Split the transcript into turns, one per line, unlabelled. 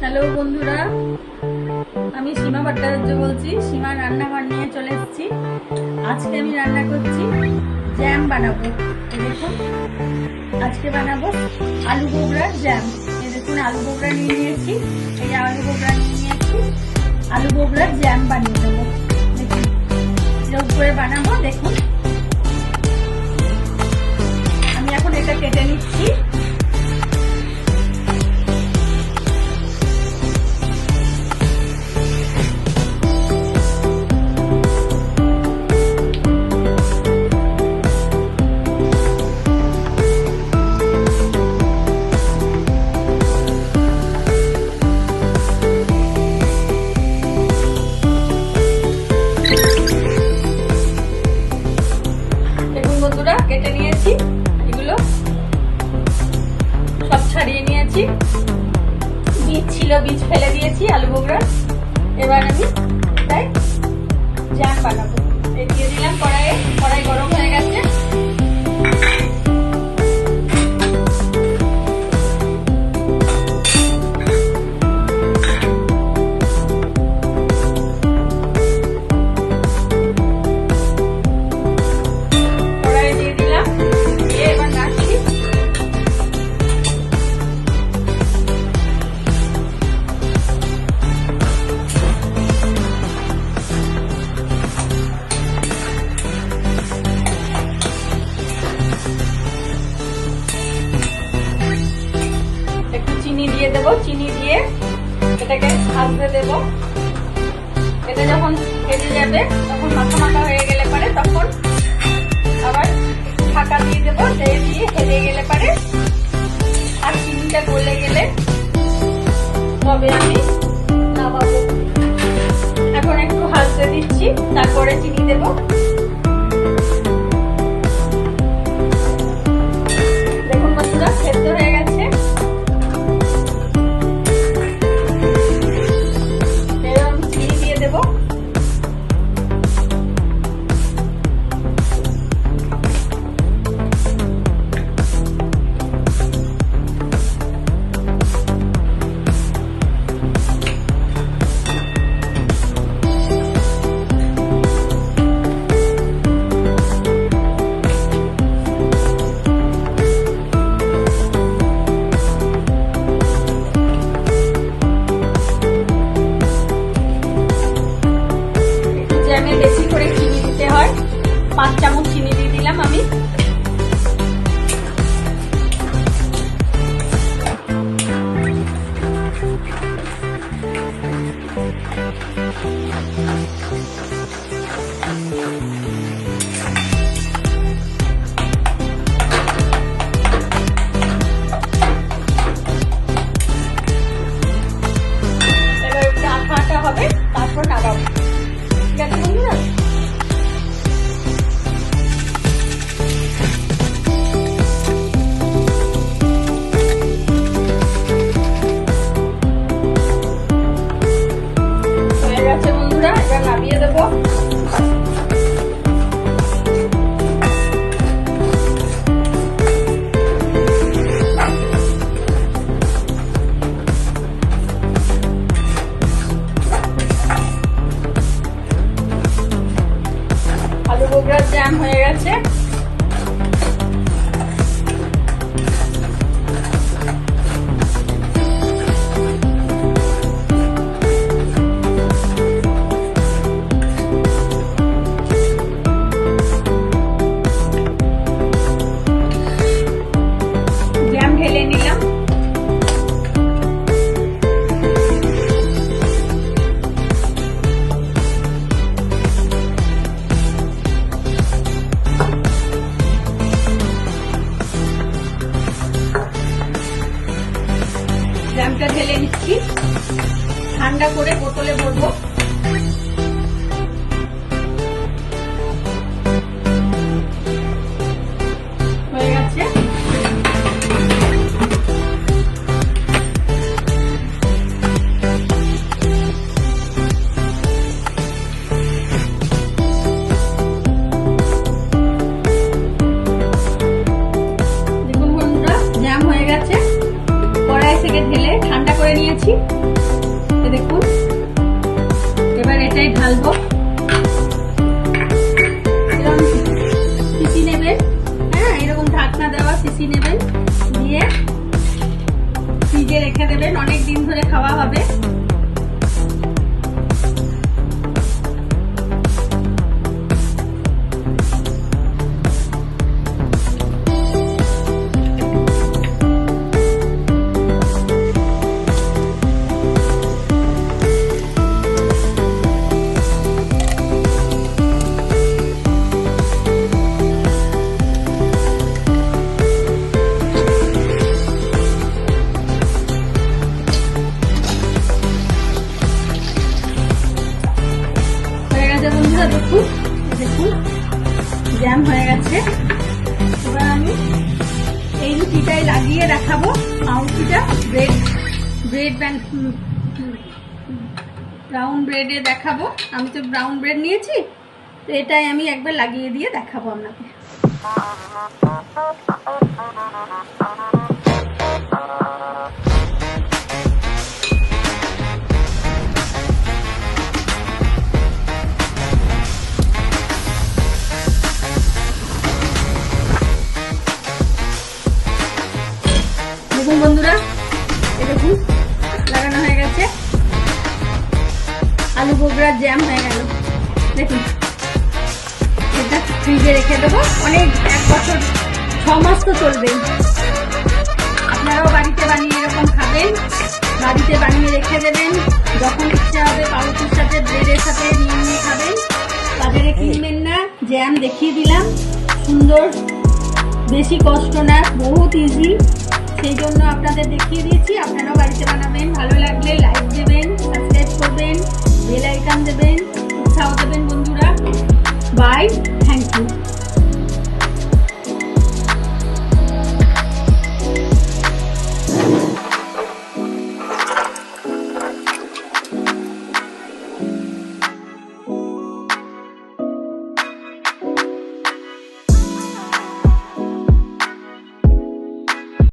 Hello বন্ধুরা। আমি সীমা ভট্টাচার্য বলছি। সীমা রান্নাঘর নিয়ে চলে এসেছি। আজকে আমি রান্না করছি জ্যাম বানাবো। দেখুন, আজকে বানাবো আলু বোগড়ার জ্যাম এই দেখুন, আলু বোগড়া নিয়ে নিয়েছি। এই আলু বোগড়া নিয়ে নিয়েছি। আলু বোগড়ার জ্যাম বানিয়ে দেবো। দেখুন, এরকম করে বানাবো। দেখুন, আমি এখন এটা কেটে নিচ্ছি। নিয়েছি বীজ ছিল, বীজ ফেলে দিয়েছি, আলু বোগড়া এবার আমি তাই জ্যাম বানাবো। দিয়ে দিলাম কড়াইয়ে। কড়াই গরম হয়ে গেছে। দেবো, চিনি দিয়ে এটাকে ভাজতে দেব। এটা যখন ভেজে যাবে, তখন মাখা মাথা হয়ে গেলে পারে, তখন আবার ঢাকা দিয়ে দেবো দিয়ে দিয়ে হেলে গেলে পারে। আর চিনিটা গলে গেলে তবে আমি নামাবো। এখন একটু হালতে দিচ্ছি, তারপরে চিনি দেবো। একটু বেশি করে চিনি দিতে হয়। পাঁচ চামচ চিনি দিয়ে দিলাম আমি। তারপর নাড়াবো। ঠিক আছে বন্ধুরা হয়ে জ্যামটা ঢেলে নিচ্ছি। ঠান্ডা করে বোতলে ভরবো। ঢেলে করে নিয়েছি। দেখুন, এবার এটাই ঢালবো। সিসি হ্যাঁ এরকম ঢাকনা দেওয়া সিসি দিয়ে ফ্রিজে রেখে দেবেন। অনেক দিন ধরে খাওয়া হবে। দেখুন জ্যাম হয়ে গেছে। এবার আমি এই রুটিটাই লাগিয়ে দেখাবো। পাউরুটিটা ব্রেড ব্রেড ব্রাউন ব্রেডে দেখাবো। আমি তো ব্রাউন ব্রেড নিয়েছি, তো এটাই আমি একবার লাগিয়ে দিয়ে দেখাবো আপনাকে। দেখুন আলু বোগড়ার জ্যাম হয়ে গেল। দেখুন, এটা ফ্রিজে রেখে দেবো। অনেক এক বছর, ছ মাস তো চলবে। আপনারাও বাড়িতে বানিয়ে এরকম খাবেন। বাড়িতে বানিয়ে রেখে দেবেন। যখন ইচ্ছা হবে পাউরুটির সাথে ব্রেডের সাথে নিয়ে নিয়ে খাবেন। বাজারে কিনবেন না জ্যাম দেখিয়ে দিলাম। সুন্দর, বেশি কষ্ট না, বহুত ইজি সেই জন্য আপনাদের দেখিয়ে দিয়েছি। আপনারাও বাড়িতে বানাবেন